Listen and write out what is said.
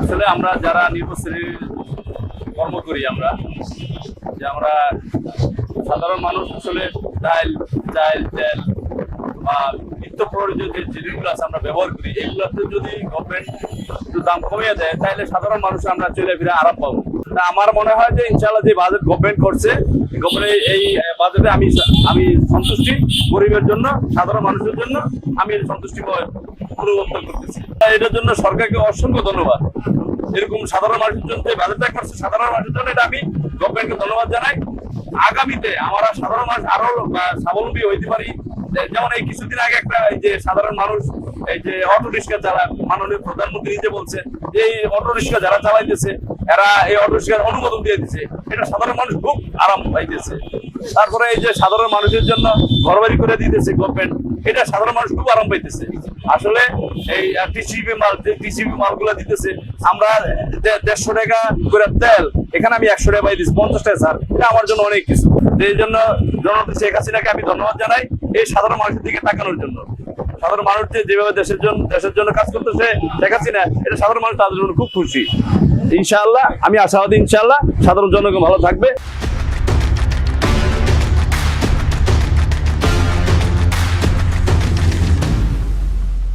আসলে আমরা যারা নির্বাচনী কর্ম করি আমরা, যে আমরা সাধারণ মানুষ আসলে ডাইল চাল তেল বা নিত্য প্রয়োজনীয় যে জিনিসগুলো আছে আমরা ব্যবহার করি, এগুলোতে যদি গভর্নমেন্ট একটু দাম কমিয়ে দেয়, তাহলে সাধারণ মানুষ আমরা চলে ফিরে আরাম পাবো। আমার মনে হয় যে ইনশাল্লাহ যে বাজেট গভর্নমেন্ট করছে গভর্নমেন্ট এই বাজেটে আমি আমি সন্তুষ্টি গরিবের জন্য, সাধারণ মানুষের জন্য আমি সন্তুষ্টি পরিবর্তন করতেছি। এটার জন্য সরকারকে অসংখ্য ধন্যবাদ। এরকম সাধারণ মানুষের জন্য যে বাজেটটা করছে, সাধারণ মানুষের জন্য এটা আমি গভর্নমেন্টকে ধন্যবাদ জানাই। আগামীতে আমরা সাধারণ মানুষ আরও স্বাবলম্বী হইতে পারি। যে- যেমন এই কিছুদিন আগে একটা এই যে সাধারণ মানুষ, এই যে অটো রিক্সা চালা, মাননীয় প্রধানমন্ত্রী নিজে বলছে যে এই অটো রিক্সা যারা চালাইতেছে এরা এই অটো অনুমোদন দিয়ে দিচ্ছে এটা সাধারণ মানুষ খুব আরাম পাইতেছে। তারপরে এই যে সাধারণ মানুষের জন্য ঘর বাড়ি করে দিতেছে গভর্নমেন্ট এটা সাধারণ মানুষ খুব আরাম পাইতেছে। আসলে এই টিসিবি মাল, যে মালগুলো দিতেছে, আমরা দেড়শো টাকা করে তেল, এখানে আমি একশো টাকা পাই দিচ্ছি পঞ্চাশ টাকা স্যার, এটা আমার জন্য অনেক কিছু। এই জন্য জননেত্রী শেখ হাসিনাকে আমি ধন্যবাদ জানাই এই সাধারণ মানুষের দিকে তাকানোর জন্য। সাধারণ মানুষ যেভাবে দেশের জন্য দেশের জন্য কাজ করতেছে, শেখ হাসিনা, এটা সাধারণ মানুষ তাদের জন্য খুব খুশি। ইনশাআল্লাহ আমি আশাবাদী ইনশাআল্লাহ সাধারণ জনগণ ভালো থাকবে।